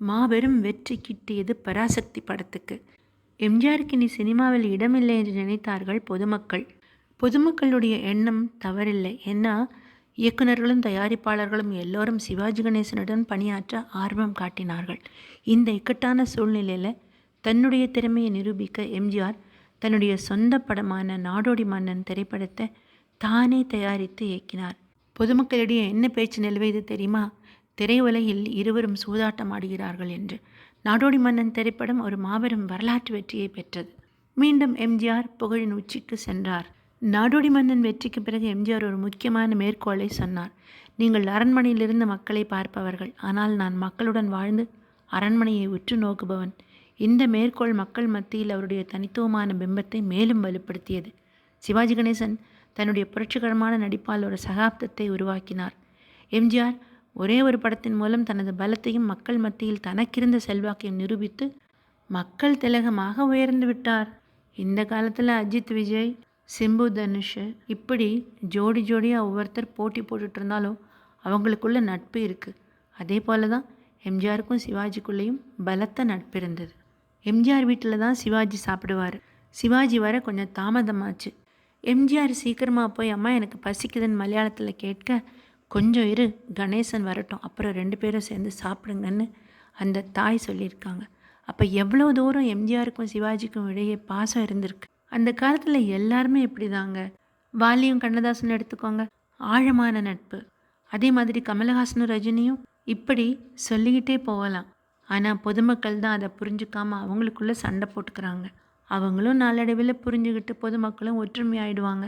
மாபெரும் வெற்றி கிட்டியது பராசக்தி படத்துக்கு. எம்ஜிஆருக்கு இனி சினிமாவில் இடமில்லை என்று நினைத்தார்கள் பொதுமக்கள். பொதுமக்களுடைய எண்ணம் தவறில்லை. ஏன்னா இயக்குனர்களும் தயாரிப்பாளர்களும் எல்லோரும் சிவாஜி கணேசனுடன் பணியாற்ற ஆர்வம் காட்டினார்கள். இந்த இக்கட்டான சூழ்நிலையில் தன்னுடைய திறமையை நிரூபிக்க எம்ஜிஆர் தன்னுடைய சொந்த படமான நாடோடி மன்னன் திரைப்படத்தை தானே தயாரித்து இயக்கினார். பொதுமக்களிடையே என்ன பேச்சு நிலவியது தெரியுமா? திரையுலகில் இருவரும் சூதாட்டம் ஆடுகிறார்கள் என்று நாடோடி மன்னன் திரைப்படம் ஒரு மாபெரும் வரலாற்று வெற்றியை பெற்றது. மீண்டும் எம்ஜிஆர் புகழின் உச்சிக்கு சென்றார். நாடோடி மன்னன் வெற்றிக்கு பிறகு எம்ஜிஆர் ஒரு முக்கியமான மேற்கோளை சொன்னார். நீங்கள் அரண்மனையிலிருந்து மக்களை பார்ப்பவர்கள். ஆனால் நான் மக்களுடன் வாழ்ந்து அரண்மனையை உற்று நோக்குபவன். இந்த மேற்கோள் மக்கள் மத்தியில் அவருடைய தனித்துவமான பிம்பத்தை மேலும் வலுப்படுத்தியது. சிவாஜி கணேசன் தன்னுடைய புரட்சிகரமான நடிப்பால் ஒரு சகாப்தத்தை உருவாக்கினார். எம்ஜிஆர் ஒரே ஒரு படத்தின் மூலம் தனது பலத்தையும் மக்கள் மத்தியில் தனக்கிருந்த செல்வாக்கையும் நிரூபித்து மக்கள் திலகமாக உயர்ந்து விட்டார். இந்த காலத்தில் அஜித் விஜய் சிம்பு தனுஷ் இப்படி ஜோடி ஜோடியாக ஒவ்வொருத்தர் போட்டி போட்டுட்டு இருந்தாலும் அவங்களுக்குள்ள நட்பு இருக்குது அதே போல தான் எம்ஜிஆருக்கும் சிவாஜிக்குள்ளேயும் பலத்த நட்பு இருந்தது. எம்ஜிஆர் வீட்டில் தான் சிவாஜி சாப்பிடுவார். சிவாஜி வர கொஞ்சம் தாமதமாச்சு. எம்ஜிஆர் சீக்கிரமாக போய் அம்மா எனக்கு பசிக்குதுன்னு மலையாளத்தில் கேட்க கொஞ்சம் இரு கணேசன் வரட்டும். அப்புறம் ரெண்டு பேரும் சேர்ந்து சாப்பிடுங்கன்னு அந்த தாய் சொல்லியிருக்காங்க. அப்போ எவ்வளோ தூரம் எம்ஜிஆருக்கும் சிவாஜிக்கும் இடையே பாசம் இருந்திருக்கு. அந்த காலத்தில் எல்லாருமே இப்படி தாங்க வாலியும் கண்ணதாசனும் எடுத்துக்கோங்க. ஆழமான நட்பு. அதே மாதிரி கமலஹாசனும் ரஜினியும் இப்படி சொல்லிக்கிட்டே போகலாம். ஆனால் பொதுமக்கள் தான் அதை புரிஞ்சுக்காம அவங்களுக்குள்ளே சண்டை போட்டுக்கிறாங்க. அவங்களும் நாளடைவில் புரிஞ்சுக்கிட்டு பொதுமக்களும் ஒற்றுமையாயிடுவாங்க.